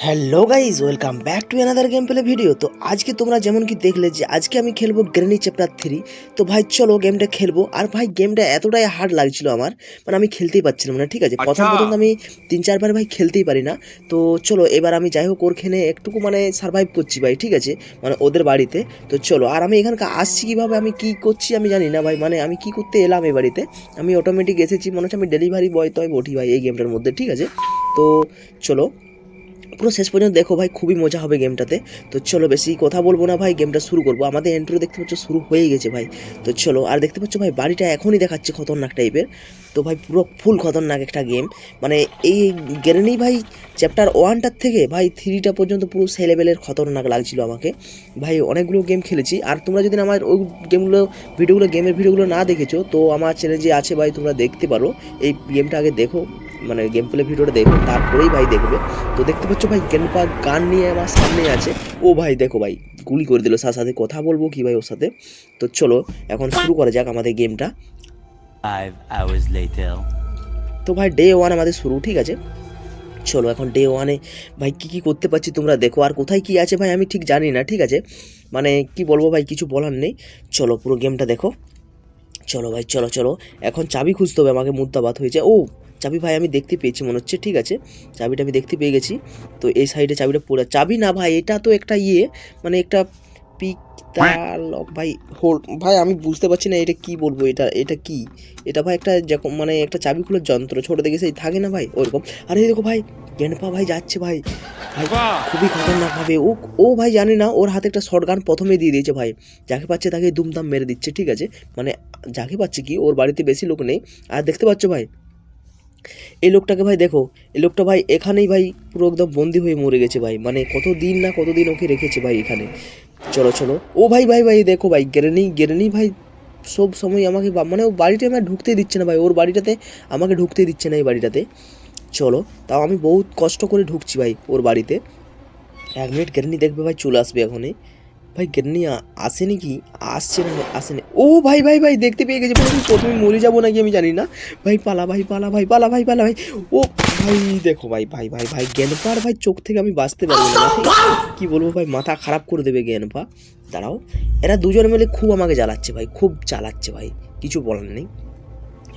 Hello guys welcome back to another game play video তো আজকে তোমরা যেমন কি দেখলে যে আজকে আমি খেলব গ্রেনি চ্যাপ্টার থ্রি তো ভাই চলো গেমটা খেলব। আর ভাই গেমটা এতটাই হার্ড লাগছিল আমার মানে আমি খেলতেই পারছিলাম না ঠিক আছে? প্রথম প্রথম আমি তিন চারবার ভাই খেলতেই পারি না। তো চলো এবার আমি যাই হোক ওরখানে একটুকু মানে সার্ভাইভ করছি ভাই ঠিক আছে? মানে ওদের বাড়িতে। তো চলো আর আমি এখানকার আসছি কীভাবে আমি কি করছি আমি জানি না ভাই মানে আমি কি করতে এলাম এই বাড়িতে? আমি অটোমেটিক এসেছি মনে হচ্ছে আমি ডেলিভারি বয় তো আমি বটি ভাই এই গেমটার মধ্যে ঠিক আছে? তো চলো পুরো শেষ পর্যন্ত দেখো ভাই, খুবই মজা হবে গেমটাতে। তো চলো বেশি কথা বলব না ভাই, গেমটা শুরু করব। আমাদের এন্ট্রো দেখতে পাচ্ছ শুরু হয়ে গেছে ভাই। তো চলো, আর দেখতে পাচ্ছ ভাই, বাড়িটা এখনই দেখাচ্ছে খতরনাক টাইপের তো ভাই পুরো ফুল খতরনাক একটা গেম মানে এই গেরেনি ভাই চ্যাপ্টার ওয়ানটার থেকে ভাই থ্রিটা পর্যন্ত পুরো সেই লেভেলের খতরনাক লাগছিল আমাকে। ভাই অনেকগুলো গেম খেলেছি। আর তোমরা যদি আমার ওই গেমগুলো ভিডিওগুলো গেমের ভিডিওগুলো না দেখেছ, তো আমার চ্যানেল যে আছে ভাই তোমরা দেখতে পারো। এই গেমটা আগে দেখো মানে গেম প্লে ভিডিওটা দেখো, তারপরেই ভাই দেখবে। তো দেখতে পাচ্ছ ভাই গেনপা গান নিয়ে আমার সামনে আছে। ও ভাই দেখো ভাই, গুলি করে দিল। সাথে সাথে কথা বলব কি ভাই ওর সাথে? তো চলো, এখন শুরু করা যাক আমাদের গেমটা. তো ভাই ডে ওয়ান আমাদের শুরু, ঠিক আছে? চলো এখন ডে ওয়ানে ভাই কী কী করতে পারছি তোমরা দেখো, আর কোথায় কী আছে ভাই আমি ঠিক জানি না, ঠিক আছে? মানে কি বলব ভাই, কিছু বলার নেই। চলো পুরো গেমটা দেখো। চলো ভাই, চলো চলো। এখন চাবি খুঁজতে হবে, আমাকে মুদ্রাবাদ হয়েছে। ও, চাবি ভাই আমি দেখতে পেয়েছি, মনে হচ্ছে, ঠিক আছে? চাবিটা আমি দেখতে পেয়ে গেছি। তো এই সাইডে চাবিটা পড়ে চাবি না ভাই, এটা তো একটা ইয়ে মানে একটা পিক লক ভাই হোল্ড ভাই আমি বুঝতে পারছি না এটা কি বলব এটা এটা কি? এটা ভাই একটা যখন মানে একটা চাবি খোলার যন্ত্র ছোট দেখে সেই থাকে না ভাই? ওরকম। আরে দেখো ভাই গেনপা ভাই যাচ্ছে ভাই। ভাই খুবই খতরনাক ভাবে। ও ও ভাই জানে না ওর হাতে একটা শর্ট গান প্রথমে দিয়ে দিয়েছে ভাই। যাকে পাচ্ছে তাকে দুমদাম মেরে দিচ্ছে ঠিক আছে? মানে যাকে পাচ্ছে কি ওর বাড়িতে বেশি লোক নেই। আর দেখতে পাচ্ছ ভাই এই লোকটাকে ভাই দেখো এই লোকটা ভাই এখানেই ভাই পুরো একদম বন্দি হয়ে মরে গেছে ভাই। মানে কত দিন না কতদিন ওকে রেখেছে ভাই এখানে। চলো চলো। ও ভাই ভাই ভাই, দেখো ভাই, গেরেনি গেরেনি ভাই, সব সময় আমাকে মানে ও বাড়িটা আমার ঢুকতে দিচ্ছে না ভাই, ওর বাড়িটাতে আমাকে ঢুকতে দিচ্ছে না এই বাড়িটাতে। চলো, তাও আমি বহুত কষ্ট করে ঢুকছি ভাই ওর বাড়িতে। এক মিনিট গেরেনি দেখবে ভাই চলে আসবে এখনই। ভাই গেরেনি আসেনি কি? আসছে না আসেনি। ও ভাই ভাই ভাই দেখতে পেয়ে গেছে ভাই আমি প্রথমে মরে যাব নাকি আমি জানি না। ভাই পালা ভাই পালা ভাই পালা ভাই পালা ভাই। ও ভাই দেখো ভাই ভাই ভাই ভাই জ্ঞানপার ভাই চোখ থেকে আমি বাঁচতে পারব না। কি বলব ভাই মাথা খারাপ করে দেবে জ্ঞানপা। দাঁড়াও। এরা দুজন মিলে খুব আমাকে জ্বালাচ্ছে ভাই খুব জ্বালাচ্ছে ভাই। কিছু বলার নেই।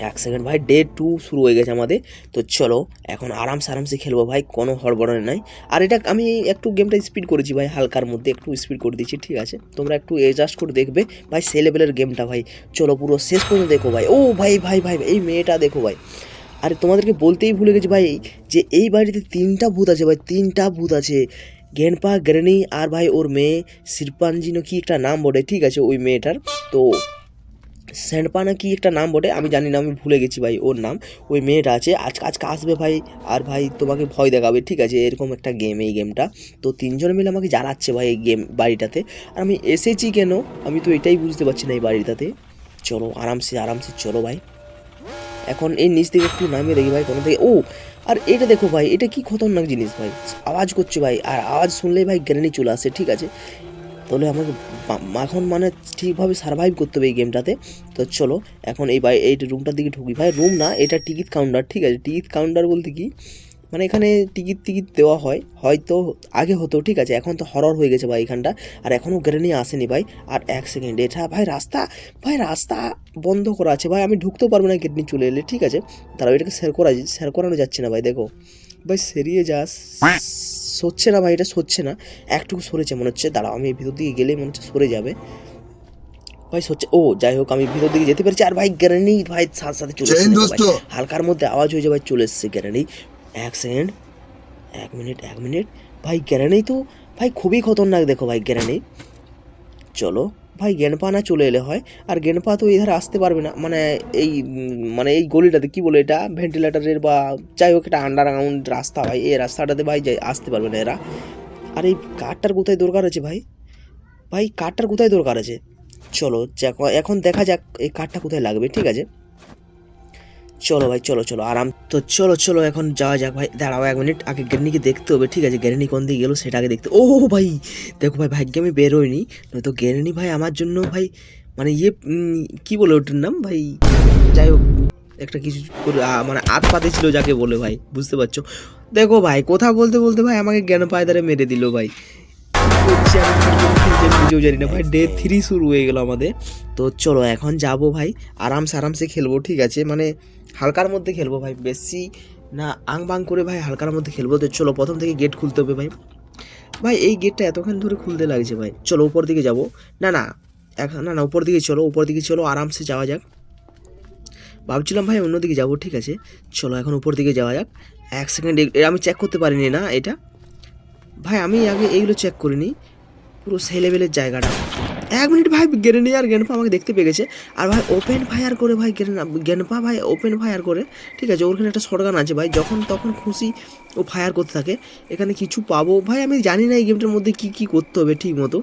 এক সেকেন্ড ভাই ডে টু শুরু হয়ে গেছে আমাদের। তো চলো, এখন আরামসে আরামসে খেলব ভাই, কোনো হড়বড়ে নাই। আর এটা আমি একটু গেমটা স্পিড করেছি ভাই, হালকার মধ্যে একটু স্পিড করে দিচ্ছি, ঠিক আছে? তোমরা একটু এডজাস্ট করে দেখবে ভাই সে লেভেলের গেমটা ভাই। চলো, পুরো শেষ পর্যন্ত দেখো ভাই। ও ভাই ভাই ভাই, এই মেয়েটা দেখো ভাই। আরে তোমাদেরকে বলতেই ভুলে গেছি ভাই, যে এই বাড়িতে তিনটা ভূত আছে ভাই, তিনটা ভূত আছে। গেনপা, গ্রেনি আর ভাই ওর মেয়ে শিরপাঞ্জিনো কি একটা নাম বটে, ঠিক আছে, ওই মেয়েটার। তো স্যান্ডপা না কি একটা নাম বটে, আমি জানি না, আমি ভুলে গেছি ভাই ওর নাম। ওই মেয়েটা আছে আজকে আজকে আসবে ভাই, আর ভাই তোমাকে ভয় দেখাবে, ঠিক আছে? এরকম একটা গেম এই গেমটা তো তিনজন মিলে আমাকে জ্বালাচ্ছে ভাই এই গেম বাড়িটাতে। আর আমি এসেছি কেন? আমি তো এটাই বুঝতে পারছি না এই বাড়িটাতে। চলো, আরামসে আরামসে চলো ভাই। এখন এই নিচ থেকে একটু নামিয়ে দেখি ভাই কোনো থেকে ও, আর এটা দেখো ভাই, এটা কি খতরনাক জিনিস ভাই। আওয়াজ করছে ভাই, আর আওয়াজ শুনলেই ভাই গ্রেনি চলে আসে, ঠিক আছে? তাহলে আমাকে এখন মানে ঠিকভাবে সার্ভাইভ করতে হবে এই গেমটাতে তো চলো, এখন এই ভাই, এই রুমটার দিকে ঢুকি। ভাই রুম না, এটা টিকিট কাউন্টার ঠিক আছে? টিকিট কাউন্টার বলতে কি? মানে এখানে টিকিট টিকিট দেওয়া হয়। হয়তো আগে হতো, ঠিক আছে? এখন তো হরর হয়ে গেছে ভাই এখানটা। আর এখনও গ্রেনি আসেনি ভাই। আর এক সেকেন্ড এটা ভাই রাস্তা ভাই রাস্তা বন্ধ করা আছে। ভাই, আমি ঢুকতেও পারব না গেটনি চলে এলে, ঠিক আছে? তারা এটাকে শেয়ার করা শেয়ার করানো যাচ্ছে না ভাই, দেখো। ভাই, সেরিয়ে যাস। সরছে না ভাই এটা সরছে না একটুকু সরেছে মনে হচ্ছে দাঁড়াও আমি ভিতর দিকে গেলে মনে হচ্ছে সরে যাবে। ভাই সরছে ও যাই হোক আমি ভিতর দিকে যেতে পেরেছি আর ভাই গ্যারানিট ভাই সাথে সাথে চলে এসেছে। হালকার মধ্যে আওয়াজ হয়ে যায় ভাই চলে এসছে গ্যারানি এক সেকেন্ড এক মিনিট এক মিনিট ভাই গ্যারানি তো ভাই খুবই খতরনাক দেখো ভাই গ্যারানি চলো। ভাই গেনপা না চলে এলে হয়। আর গেনপা তো এধারে আসতে পারবে না। মানে এই মানে এই গলিটাতে, কী বলে এটা? ভেন্টিলেটারের বা যাই হোক, একটা আন্ডারগ্রাউন্ড রাস্তা ভাই। এই রাস্তাটাতে ভাই যাই, আসতে পারবে না এরা। আর এই কারটার কোথায় দরকার আছে ভাই? ভাই, কারটার কোথায় দরকার আছে? চলো এখন দেখা যাক এই কারটা কোথায় লাগবে, ঠিক আছে? চলো ভাই, চলো চলো, আরাম। তো চলো চলো, এখন যাওয়া যাক ভাই। দাঁড়াও এক মিনিট, আগে গেরনিকে দেখতে হবে, ঠিক আছে? গেরনি কোন দিকে গেলো সেটা আগে দেখতে ও ভাই, দেখো ভাই, ভাগ্যে আমি বেরোয়নি নয়তো গেরনি ভাই আমার জন্য ভাই মানে ইয়ে কি বলে ওটার নাম ভাই? যাই হোক, একটা কিছু করে মানে আত পাতে ছিল যাকে বলে ভাই, বুঝতে পারছ? দেখো ভাই, কথা বলতে বলতে ভাই আমাকে জ্ঞান পায়দারে মেরে দিল ভাই। করছি জানি না, ভাই ডে থ্রি শুরু হয়ে গেল আমাদের। তো চলো, এখন যাব ভাই, আরামসে আরামসে খেলব, ঠিক আছে? মানে হালকার মধ্যে খেলব ভাই, বেশি না আং বাং করে ভাই হালকার মধ্যে খেলব। তো চলো, প্রথম থেকে গেট খুলতে হবে ভাই। ভাই, এই গেটটা এতক্ষণ ধরে খুলতে লাগছে ভাই। চলো, উপর দিকে যাব। না না এখন না না, উপর দিকে চলো, উপর দিকে চলো, আরামসে যাওয়া যাক। ভাবছিলাম ভাই অন্যদিকে যাব, ঠিক আছে? চলো, এখন উপর দিকে যাওয়া যাক। এক সেকেন্ড আমি চেক করতে পারিনি না এটা। ভাই আমি আগে এইগুলো চেক করিনি। পুরো সেই লেভেলের জায়গাটা। এক মিনিট ভাই গেরেনি আর গেনপা আমাকে দেখতে পেয়ে গেছে। আর ভাই ওপেন ফায়ার করে ভাই গেনপা ভাই ওপেন ফায়ার করে। ঠিক আছে ওখানে একটা শর্টগান আছে ভাই, যখন তখন খুশি ও ফায়ার করতে থাকে। এখানে কিছু পাবো। ভাই, আমি জানি না এই গেমটার মধ্যে কি কি করতে হবে ঠিক মতো।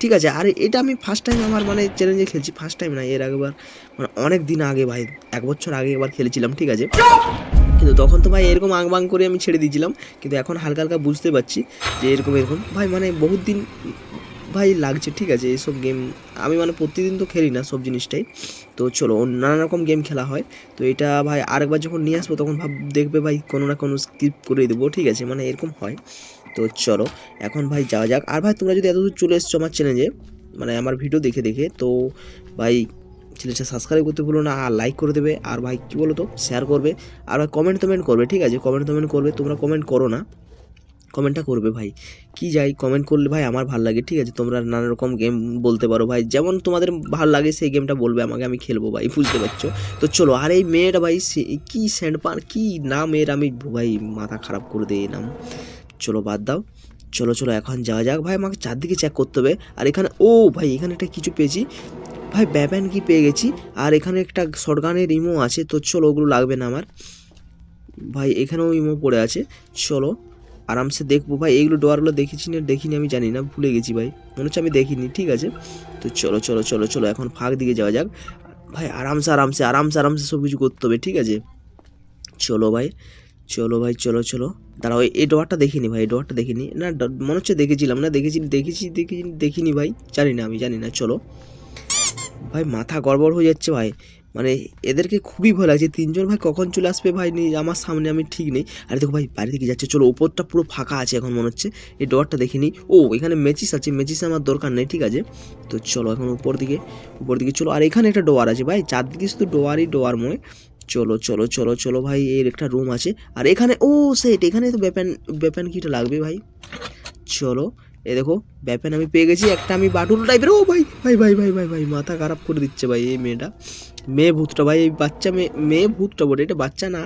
ঠিক আছে, আর এটা আমি ফার্স্ট টাইম আমার মানে চ্যালেঞ্জে খেলছি ফার্স্ট টাইম না, এর আগেবার মানে অনেক দিন আগে ভাই, এক বছর আগে একবার খেলেছিলাম, ঠিক আছে। কিন্তু তখন তো ভাই, এরকম আং বাং করে আমি ছেড়ে দিয়েছিলাম। কিন্তু এখন হালকা হালকা বুঝতে পারছি যে এরকম এরকম। ভাই মানে বহুত দিন ভাই লাগছে, ঠিক আছে, এইসব গেম আমি মানে প্রতিদিন তো খেলি না সব জিনিসটাই। তো চলো নানা রকম গেম খেলা হয়। তো এটা ভাই আরেকবার যখন নিয়ে আসব, তখন ভাব দেখবে ভাই কোনো না কোনো স্কিপ করে দেবো, ঠিক আছে মানে এরকম হয়। তো চলো, এখন ভাই যাওয়া যাক। আর ভাই, তোমরা যদি এত দূর চলে এসছো আমার চ্যানেলে মানে আমার ভিডিও দেখে দেখে, তো ভাই চ্যানেলটা সাবস্ক্রাইব করতে ভুলো না, আর লাইক করে দেবে। আর ভাই, কী বলো তো শেয়ার করবে। আর ভাই কমেন্ট টমেন্ট করবে, ঠিক আছে কমেন্ট টমেন্ট করবে, তোমরা কমেন্ট করো না। কমেন্টটা করবে ভাই। কি যাই কমেন্ট করলে ভাই আমার ভালো লাগে, ঠিক আছে? তোমরা নানা রকম গেম বলতে পারো ভাই। যেমন তোমাদের ভালো লাগে সেই গেমটা বলবে, আমাকে আমি খেলব ভাই, বুঝতে পারছ? তো চলো, আর এই মেয়েটা ভাই, সে- কি স্যান্ড পান, কি নাম এর? আমি ভাই মাথা খারাপ করে এই নাম চলো বাদ দাও। চলো চলো, এখন যাওয়া যাক। ভাই, আমাকে চারদিকে চেক করতে হবে। আর এখানে, ও ভাই, এখানে একটা কিছু পেয়েছি। ভাই ব্যাপ্যান কি পেয়ে গেছি? আর এখানে একটা শর্টগানের ইমো আছে, তো চলো, ওগুলো লাগবে না আমার। ভাই, এখানেও ইমো পড়ে আছে। চলো আরামসে দেখব ভাই। এইগুলো ডোয়ারগুলো দেখেছি না দেখিনি আমি, জানি না, ভুলে গেছি ভাই। মনে হচ্ছে আমি দেখিনি, ঠিক আছে? তো চলো চলো চলো চলো, এখন ফাঁক দিকে যাওয়া যাক। ভাই, আরামসে আরামসে আরামসে আরামসে সব কিছু করতে হবে, ঠিক আছে? চলো ভাই চলো ভাই, চলো চলো। দাঁড়াও, এই- ডোয়ারটা দেখিনি ভাই, এই ডোয়ারটা দেখিনি। না মনে হচ্ছে দেখেছিলাম না, দেখেছি দেখেছি দেখেছি, দেখিনি ভাই। জানি না আমি, জানি না, চলো। ভাই, মাথা গড়বড় হয়ে যাচ্ছে ভাই। মানে এদেরকে খুবই ভয় লাগছে। তিনজন ভাই কখন চলে আসবে ভাই? নেই, আমার সামনে আমি ঠিক নেই। আরে দেখো ভাই বাইরে থেকে যাচ্ছে? চলো, ওপরটা পুরো ফাঁকা আছে এখন মনে হচ্ছে। এই ডোয়ারটা দেখিনি ও, এখানে মেচিস আছে। মেচিস আমার দরকার নেই, ঠিক আছে? তো চলো এখন উপর দিকে উপর দিকে চলো। আর এখানে একটা ডোয়ার আছে ভাই। চারদিকে শুধু ডোয়ারই ডোয়ারময় চলো চলো চলো চলো ভাই, এর একটা রুম আছে। আর এখানে, ও সেট এখানে তো ব্যাপান ব্যাপান কিটা লাগবে ভাই। চলো এ দেখো, ব্যাপান আমি পেয়ে গেছি, একটা আমি বাটুল টাইপের ও ভাই ভাই ভাই ভাই ভাই ভাই, মাথা খারাপ করে দিচ্ছে ভাই এই মেয়েটা। মেয়ে ভূতটা ভাই, এই বাচ্চা মেয়ে মেয়ে ভূতটা বটে, এটা বাচ্চা না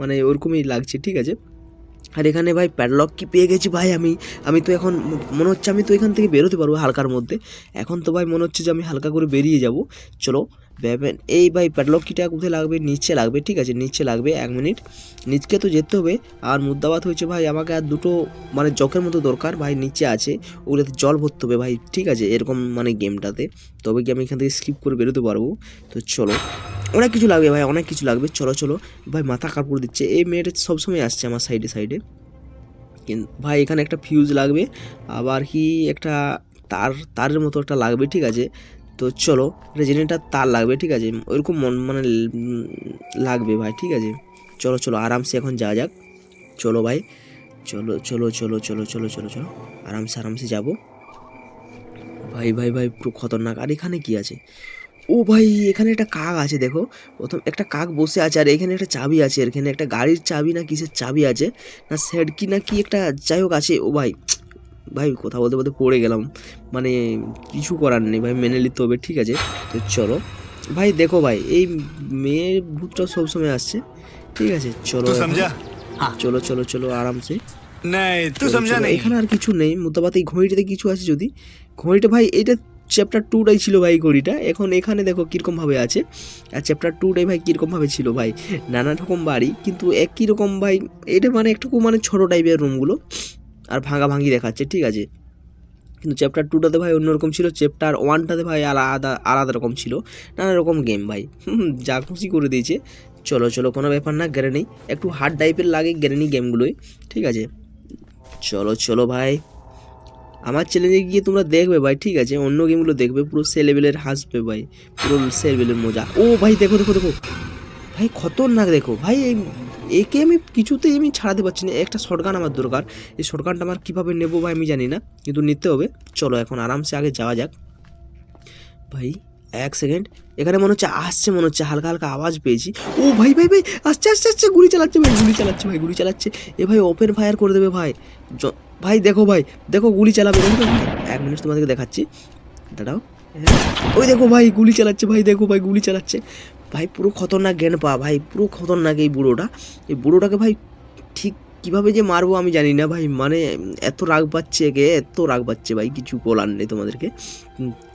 মানে ওরকমই লাগছে, ঠিক আছে? আর এখানে ভাই প্যাডলক কি পেয়ে গেছি ভাই আমি আমি তো এখন, মনে হচ্ছে আমি তো এখান থেকে বেরোতে পারব হালকার মধ্যে। এখন তো ভাই মনে হচ্ছে যে আমি হালকা করে বেরিয়ে যাব। চলো ব্যাপেন। এই ভাই প্যাডলক কিটা কোথায় লাগবে? নিচে লাগবে, ঠিক আছে? নিচে লাগবে, এক মিনিট। নিচকে তো যেতে হবে। আর মুদ্রাবাদ হয়েছে ভাই, আমাকে আর দুটো মানে জকের মতো দরকার। ভাই নিচে আছে, ওগুলোতে জল ভরতে হবে ভাই, ঠিক আছে? এরকম মানে গেমটাতে। তবে কি আমি এখান থেকে স্কিপ করে বেরোতে পারব? তো চলো। অনেক কিছু লাগবে ভাই, অনেক কিছু লাগবে। চলো চলো। ভাই মাথা কাপড় দিচ্ছে। এই মেয়েটা সবসময় আসছে আমার সাইডে সাইডে কিন্তু ভাই এখানে একটা ফিউজ লাগবে। আবার কি একটা তার, তারের মতো একটা লাগবে, ঠিক আছে? তো চলো একটা জেনারেটার তার লাগবে, ঠিক আছে? ওইরকম মন মানে লাগবে ভাই, ঠিক আছে? চলো চলো, আরামসে এখন যাওয়া যাক। চলো ভাই, চলো চলো চলো চলো চলো চলো চলো, আরামসে আরামসে যাব। ভাই ভাই ভাই, পুরো খতরনাক। আর এখানে কি আছে? ও ভাই, এখানে একটা কাক আছে, দেখো। প্রথম একটা কাক বসে আছে, আর এখানে একটা চাবি আছে, এখানে একটা গাড়ির চাবি না কিসের চাবি আছে? না সেড কি, না কি একটা যাই হোক আছে। ও ভাই ভাই কথা বলতে বলতে পড়ে গেলাম। মানে কিছু করার নেই ভাই মেনে নিতে হবে ঠিক আছে? তো চলো। ভাই দেখো ভাই এই মেয়ের ভূতটা সবসময় আসছে ঠিক আছে? চলো হ্যাঁ। চলো চলো চলো আরামসে। এখানে আর কিছু নেই মোতাবাত এই ঘড়িটাতে কিছু আছে যদি। ঘড়িটা ভাই এটা চ্যাপ্টার টুটাই ছিল ভাই ঘড়িটা। এখন এখানে দেখো কীরকমভাবে আছে। আর চ্যাপ্টার টুটাই ভাই কীরকমভাবে ছিল ভাই। নানা রকম বাড়ি কিন্তু একই রকম ভাই এটা মানে একটুকু মানে ছোটো টাইপের রুমগুলো আর ভাঙাভাঙি দেখাচ্ছে, ঠিক আছে? কিন্তু চ্যাপ্টার টুটাতে ভাই অন্যরকম ছিল চ্যাপ্টার ওয়ানটাতে ভাই আলাদা আলাদা রকম ছিল। নানা রকম গেম ভাই। যা খুশি করে দিয়েছে। চলো চলো, কোনো ব্যাপার না, গেড়ে নেই। একটু হার্ড টাইপের লাগে গেড়ে নিই গেমগুলোই ঠিক আছে? চলো চলো ভাই। আমার চ্যালেঞ্জে গিয়ে তোমরা দেখবে ভাই, ঠিক আছে? অন্য গেমগুলো দেখবে, পুরো সে লেভেলের হাসবে ভাই। পুরো সে লেভেলের মজা। ও ভাই, দেখো দেখো দেখো। ভাই, খতরনাক দেখো। ভাই, এই একে আমি কিছুতেই আমি ছাড়াতে পারছি না। একটা শর্টগান আমার দরকার। এই শর্টগানটা আমার কীভাবে নেব ভাই আমি জানি না, কিন্তু নিতে হবে। চলো এখন আরামসে আগে যাওয়া যাক। ভাই, এক সেকেন্ড। এখানে মনে হচ্ছে আসছে, মনে হচ্ছে হালকা হালকা আওয়াজ পেয়েছি। ও ভাই ভাই ভাই, আসছে আসছে আসছে, গুলি চালাচ্ছে ভাই, গুলি চালাচ্ছে ভাই, গুলি চালাচ্ছে। এ ভাই ওপেন ফায়ার করে দেবে ভাই। ভাই, দেখো ভাই, দেখো গুলি চালাবে এক মিনিট তোমাদেরকে দেখাচ্ছি। দাঁড়াও। ওই দেখো ভাই, গুলি চালাচ্ছে ভাই, দেখো ভাই, গুলি চালাচ্ছে। ভাই পুরো খতরনাক জ্ঞান পা, ভাই পুরো খতরনাক এই বুড়োটা। এই বুড়োটাকে ভাই ঠিক কীভাবে যে মারবো আমি জানি না ভাই মানে এত রাগ পাচ্ছে একে এত রাগ পাচ্ছে ভাই, কিছু বলার নেই তোমাদেরকে।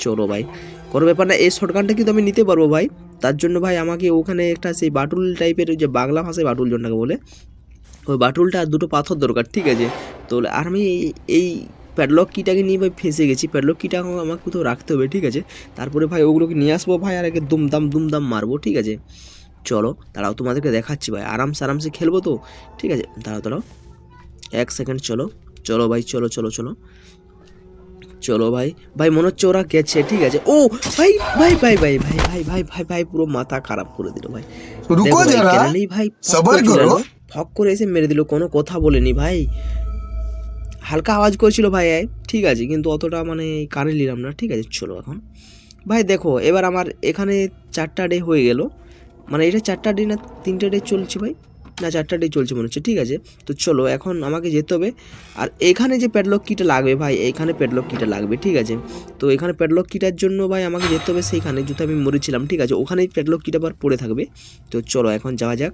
চলো ভাই, কোনো ব্যাপার না, এই শর্টগানটা কিন্তু আমি নিতে পারব ভাই। তার জন্য ভাই আমাকে ওখানে একটা সেই বাটুল টাইপের যে বাংলা ভাষায় বাটুল জনটাকে বলে। ওই বাটুলটা আর দুটো পাথর দরকার, ঠিক আছে? তো আর আমি এই প্যাডলক কিটাকে নিয়ে ভাই ফেঁসে গেছি। প্যাডলক কিটা আমাকে কোথাও রাখতে হবে ঠিক আছে? তারপরে ভাই ওগুলোকে নিয়ে আসব ভাই আর একে দুমদাম দুমদাম মারবো ঠিক আছে? চলো দাঁড়াও তোমাদেরকে দেখাচ্ছি ভাই। আরামসে আরামসে খেলব তো ঠিক আছে? দাঁড়াও দাঁড়াও। এক সেকেন্ড চলো। চলো ভাই চলো চলো চলো। চলো ভাই। ভাই মনে হচ্ছে ওরা গেছে ঠিক আছে? ও ভাই ভাই ভাই ভাই ভাই ভাই ভাই ভাই ভাই পুরো মাথা খারাপ করে দিল ভাই। রুকো জরা ভাই করো। ফক করে এসে মেরে দিল কোনো কথা বলেনি ভাই। হালকা আওয়াজ করেছিল ভাই ঠিক আছে, কিন্তু অতটা মানে কানে নিলাম না, ঠিক আছে, চলো এখন। ভাই দেখো, এবার আমার এখানে চারটা ডে হয়ে গেল। মানে এটা চারটা ডে না, তিনটা ডে চলছে ভাই? না, চারটা ডে চলছে মনে হচ্ছে, ঠিক আছে। তো চলো, এখন আমাকে যেতে হবে। আর এখানে যে প্যাডলক কিটা লাগবে ভাই, এখানে প্যাডলক কিটা লাগবে, ঠিক আছে। তো এখানে প্যাডলক কিটার জন্য ভাই, আমাকে যেতে হবে সেইখানে, যেহেতু আমি মরেছিলাম ঠিক আছে। ওখানেই প্যাডলক কিটা আবার পড়ে থাকবে। তো চলো, এখন যাওয়া যাক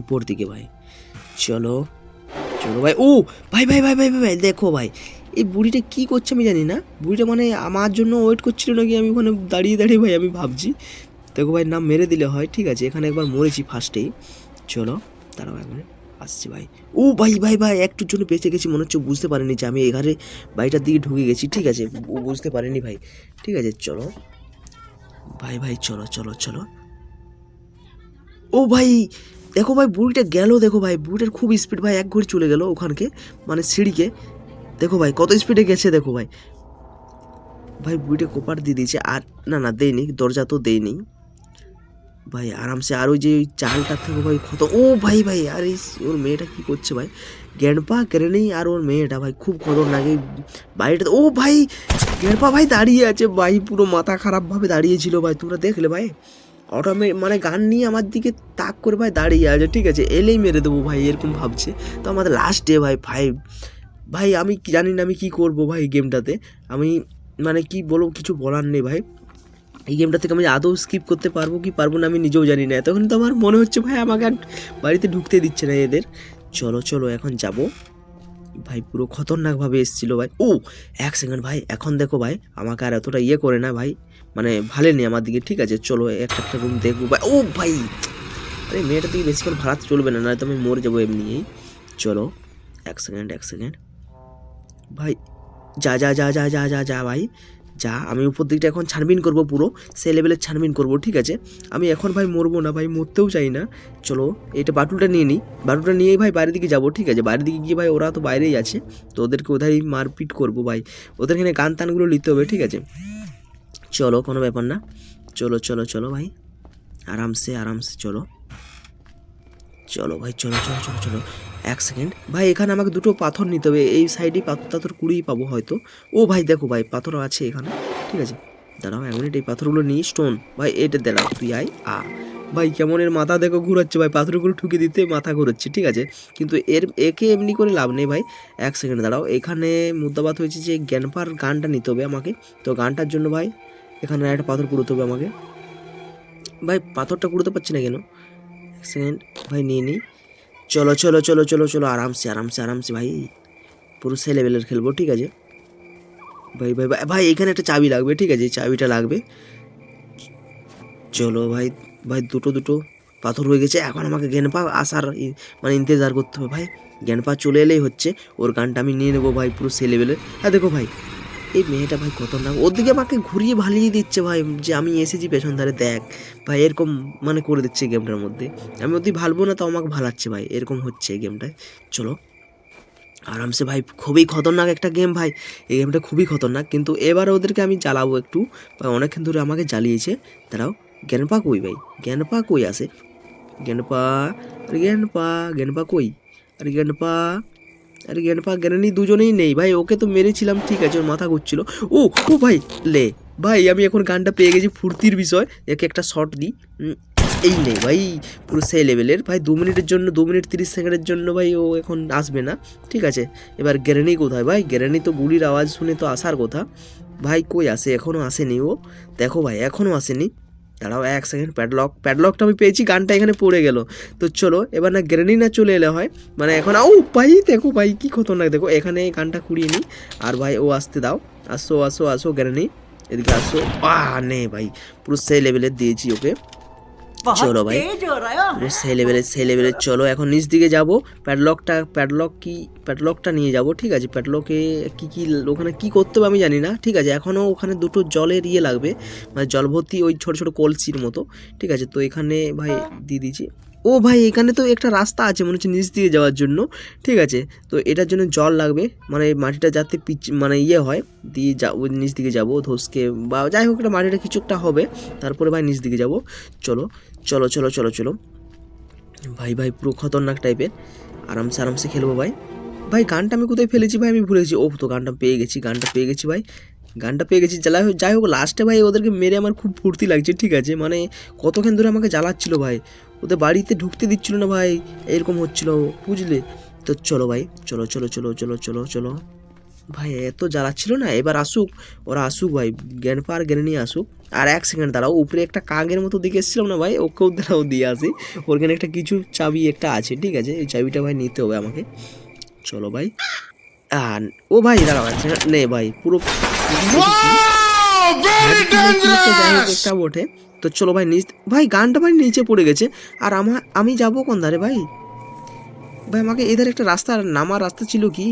উপর দিকে ভাই। চলো চলো ভাই। ও, ভাই ভাই ভাই ভাই ভাই ভাই, দেখো ভাই, এই বুড়িটা কি করছে আমি জানি না। বুড়িটা মানে আমার জন্য ওয়েট করছিল নাকি আমি ওখানে দাঁড়িয়ে দাঁড়িয়ে ভাই, আমি ভাবছি। দেখো ভাই, নাম মেরে দিলে হয়, ঠিক আছে, এখানে একবার মরেছি ফার্স্টেই চলো, দাঁড়াও এক আসছি ভাই। ও ভাই ভাই ভাই, একটুর জন্য বেঁচে গেছি, মনে হচ্ছে বুঝতে পারেনি যে আমি এখানে বাড়িটার দিকে ঢুকে গেছি, ঠিক আছে, ও বুঝতে পারেনি ভাই। ঠিক আছে, চলো। ভাই ভাই, চলো চলো চলো। ও ভাই দেখো ভাই, বুড়িটা গেল, দেখো ভাই, বুড়িটার খুব স্পিড ভাই, এক ঘড়ি চলে গেল ওখানকে মানে সিঁড়িকে। দেখো ভাই, কত স্পিডে গেছে দেখো ভাই। ভাই, বুড়িটা কোপার দিয়ে দিয়েছে, আর না না, দেয়নি, দরজা তো দেয়নি। ভাই, আরামসে আর ওই যে ওই চালটার থেকে ভাই কত ও ভাই ভাই, আর এই ওর মেয়েটা কী করছে ভাই? গ্যান্ডপা কেড়েনেই আর ওর মেয়েটা ভাই, খুব খতরনাক। এই বাড়িটা ও ভাই গ্যান্ডপা ভাই দাঁড়িয়ে আছে, ভাই, পুরো মাথা খারাপভাবে দাঁড়িয়েছিল ভাই, তোমরা দেখলে ভাই। অটোমে মানে গান নিয়ে আমার দিকে তাক করে ভাই দাঁড়িয়ে আছে, ঠিক আছে? এলেই মেরে দেবো ভাই, এরকম ভাবছে। তো আমাদের লাস্ট ডে ভাই ফাইভ ভাই, আমি জানি না আমি কি করব ভাই গেমটাতে আমি মানে কি বলব, কিছু বলার নেই ভাই। এই গেমটা থেকে আমি আদৌ স্কিপ করতে পারব কি পারব না আমি নিজেও জানি না। তখন তো আমার মনে হচ্ছে ভাই আমাকে আর বাড়িতে ঢুকতে দিচ্ছে না এদের। চলো চলো, এখন যাব। ভাই, পুরো খতরনাকভাবে এসেছিল ভাই। ও, এক সেকেন্ড ভাই, এখন দেখো ভাই, আমাকে আর এতটা ইয়ে করে না ভাই। মানে ভালো নেই আমার দিকে, ঠিক আছে? চলো, একটা একটা রুম দেখব। ভাই ও ভাই! আরে মেয়েটা দিকে বেশিক্ষণ ভাড়াতে চলবে না নয়তো আমি মরে যাব এমনিই। চলো, এক সেকেন্ড এক সেকেন্ড ভাই, যা যা যা যা যা যা যা, ভাই, যা। আমি উপর দিকটা এখন ছানবিন করব পুরো সে লেভেলের ছানবিন করব, ঠিক আছে? আমি এখন ভাই মরবো না, ভাই, মরতেও চাই না। চলো, এটা বাটুলটা নিয়ে নিই বাটুলটা নিয়েই ভাই বাইরের দিকে যাব, ঠিক আছে? বাইরের দিকে গিয়ে ভাই ওরা তো বাইরেই আছে, তো ওদেরকে ওধাই মারপিট করব, ভাই। ওদের এখানে গান টানগুলো নিতে হবে, ঠিক আছে? চলো, কোনো ব্যাপার না। চলো চলো চলো ভাই। আরামসে আরামসে চলো। চলো ভাই, চলো চলো চলো চলো। এক সেকেন্ড। ভাই, এখানে আমাকে দুটো পাথর নিতে হবে। এই সাইডেই পাথর টাথর কুড়িয়ে পাবো হয়তো। ও ভাই, দেখো ভাই পাথর আছে এখানে। ঠিক আছে। দাঁড়াও এক মিনিট, এই পাথরগুলো নিই স্টোন ভাই, এটা দাঁড়াও তুই আয়। আ। ভাই, কেমন এর মাথা দেখো ঘুরাচ্ছে ভাই। পাথরগুলো ঠুকে দিতে মাথা ঘুরাচ্ছে, ঠিক আছে? কিন্তু এর, একে এমনি করে লাভ নেই ভাই। এক সেকেন্ড, দাঁড়াও। এখানে মুদ্রাবাদ হয়েছে যে জ্ঞানপার গানটা নিতে হবে আমাকে। তো গানটার জন্য ভাই এখানে একটা পাথর কুড়োতে হবে আমাকে। ভাই, পাথরটা কুড়োতে পারছি না কেন? এক সেকেন্ড ভাই, নিয়ে নিই। চলো চলো চলো চলো চলো, আরামসে আরামসে আরামসে, ভাই। পুরো সে লেভেলের খেলব, ঠিক আছে? ভাই ভাই ভাই ভাই, এখানে একটা চাবি লাগবে, ঠিক আছে? চাবিটা লাগবে। চলো, ভাই ভাই, দুটো দুটো পাথর হয়ে গেছে। এখন আমাকে জ্ঞানপা আসার মানে ইন্তজার করতে হবে, ভাই। জ্ঞানপা চলে এলেই হচ্ছে। ওর গানটা আমি নিয়ে নেব, ভাই, পুরো সে লেভেলের হ্যাঁ দেখো, ভাই। এই মেয়েটা ভাই খতরনাক ওর দিকে আমাকে ঘুরিয়ে ভালিয়ে দিচ্ছে ভাই, যে আমি এসেছি, পেছন ধারে দেখ। ভাই, এরকম মানে করে দিচ্ছে গেমটার মধ্যে। আমি ওদি ভালবো না তো আমাকে ভালাচ্ছে ভাই, এরকম হচ্ছে এই গেমটায় চলো। আরামসে ভাই, খুবই খতরনাক একটা গেম ভাই। এই গেমটা খুবই খতরনাক, কিন্তু এবার ওদেরকে আমি জ্বালাবো একটু। ভাই, অনেকক্ষণ ধরে আমাকে জ্বালিয়েছে। তারাও জ্ঞানপা কই ভাই? জ্ঞানপা কই আসে গেনপা আরে গেনপা গেনপা কই? আরে গেনপা আরে গেনপা জ্ঞানী দুজনেই নেই। ভাই, ওকে তো মেরেছিলাম, ঠিক আছে, ওর মাথা ঘুরছিল। ও ও ভাই, লে, ভাই, আমি এখন গানটা পেয়ে গেছি ফুর্তির বিষয়। একে একটা শট দিই এই নেই ভাই, পুরো সেই লেভেলের ভাই, দু মিনিটের জন্য, দু মিনিট তিরিশ সেকেন্ডের জন্য, ভাই, ও এখন আসবে না। ঠিক আছে, এবার গ্যারেনি কোথায়? ভাই গ্যারেনি তো গুলির আওয়াজ শুনে তো আসার কথা। ভাই, কই আসে? এখনও আসেনি ও। দেখো ভাই এখনও আসেনি। দাঁড়াও এক সেকেন্ড প্যাডলক প্যাডলকটা আমি পেয়েছি, গানটা এখানে পড়ে গেল। তো চলো, এবার না গ্রেনি না চলে এলে হয়। মানে এখন, আউ, ভাই, দেখো ভাই, কী খতরনাক, দেখো, এখানে এই গানটা কুড়িয়ে নিই। আর ভাই, ও আসতে দাও। আসো আসো আসো গ্রেনি এদিকে আসো। আহ, নে ভাই, পুরো সেই লেভেলে দিয়েছি ওকে। চলো ভাই। ছেলেবেলে লেভেলের চলো এখন নিচ দিকে যাব। প্যাডলকটা প্যাডলক কি প্যাডলকটা নিয়ে যাব ঠিক আছে? প্যাডলকে কি কি ওখানে কি করতে হবে আমি জানি না ঠিক আছে? এখনও ওখানে দুটো জলের ইয়ে লাগবে। মানে জল ভর্তি ওই ছোটো ছোটো কলসির মতো ঠিক আছে? তো এখানে ভাই দিয়ে দিয়েছি ও ভাই, এখানে তো একটা রাস্তা আছে মনে হচ্ছে নিচ দিয়ে যাওয়ার জন্য। ঠিক আছে? তো এটার জন্য জল লাগবে। মানে মাটিটা যাতে পিচ মানে ইয়ে হয়, দিয়ে যা নিচ দিকে যাব, ধসকে বা যাই হোক, একটা মাটিটা কিছু একটা হবে। তারপরে ভাই নিচ দিকে যাব। চলো চলো চলো চলো চলো। ভাই ভাই, পুরো খতরনাক টাইপের। আরামসে আরামসে খেলব ভাই। ভাই, গানটা আমি কোথায় ফেলেছি ভাই? আমি ভুলে গেছি। ও তো গানটা পেয়ে গেছি, গানটা পেয়ে গেছি ভাই। গানটা পেয়ে গেছি। হোক, যাই হোক লাস্টে ভাই ওদেরকে মেরে আমার খুব ফুর্তি লাগছে। ঠিক আছে? মানে কতক্ষণ ধরে আমাকে জ্বালাচ্ছিল ভাই? ওদের বাড়িতে ঢুকতে দিচ্ছিল না ভাই এরকম হচ্ছিল বুঝলে? তো চলো ভাই চলো চলো চলো চলো চলো চলো। ভাই এত জ্বালাচ্ছিল না? এবার আসুক ওরা আসুক ভাই জ্ঞান পার জ্ঞান নিয়ে আসুক। আর এক সেকেন্ড দাঁড়াও উপরে একটা কাকের মতো দিকে এসেছিলাম না ভাই? ওকেও দাঁড়াও দিয়ে আসি। ওখানে একটা কিছু চাবি একটা আছে ঠিক আছে? এই চাবিটা ভাই নিতে হবে আমাকে। চলো ভাই। আর ও ভাই দাঁড়াও second, নে ভাই পুরো একটা বটে। তো চলো ভাই নিচ ভাই গানটা ভাই নিচে পড়ে গেছে। আর আমার আমি যাব কোন ধারে ভাই? ভাই আমাকে এধারে একটা রাস্তা নামার রাস্তা ছিল কি?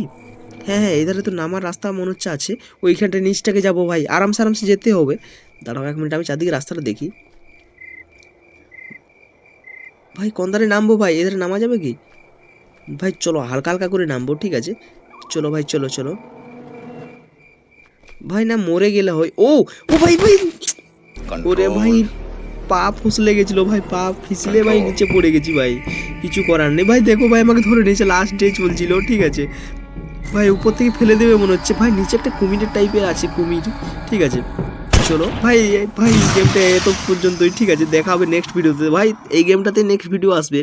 হ্যাঁ হ্যাঁ এধারে তো নামার রাস্তা মনে হচ্ছে আছে। ওইখানটা নিচটাকে যাব ভাই আরামসে আরামসে যেতে হবে। দাঁড়াও এক মিনিট আমি চারদিকে রাস্তাটা দেখি। ভাই কোন ধারে নামবো ভাই? এধারে নামা যাবে কি? ভাই চলো হালকা হালকা করে নামবো ঠিক আছে? চলো ভাই চলো চলো। ভাই না মরে গেলে হয়। ও ও ভাই ভাই! ওরে ভাই! পা ফুসলে গেছিল ভাই, পা ফিসলে ভাই নিচে পড়ে গেছি ভাই, কিছু করার নেই। ভাই দেখো ভাই আমাকে ধরে নিয়েছে লাস্ট ডে চলছিল, ঠিক আছে। ভাই উপর থেকে ফেলে দেবে মনে হচ্ছে। ভাই নিচে একটা কুমিরের টাইপের আছে কুমির, ঠিক আছে। চলো, ভাই ভাই গেমটা এত পর্যন্তই, ঠিক আছে দেখা হবে নেক্সট ভিডিওতে ভাই, এই গেমটাতে নেক্সট ভিডিও আসবে।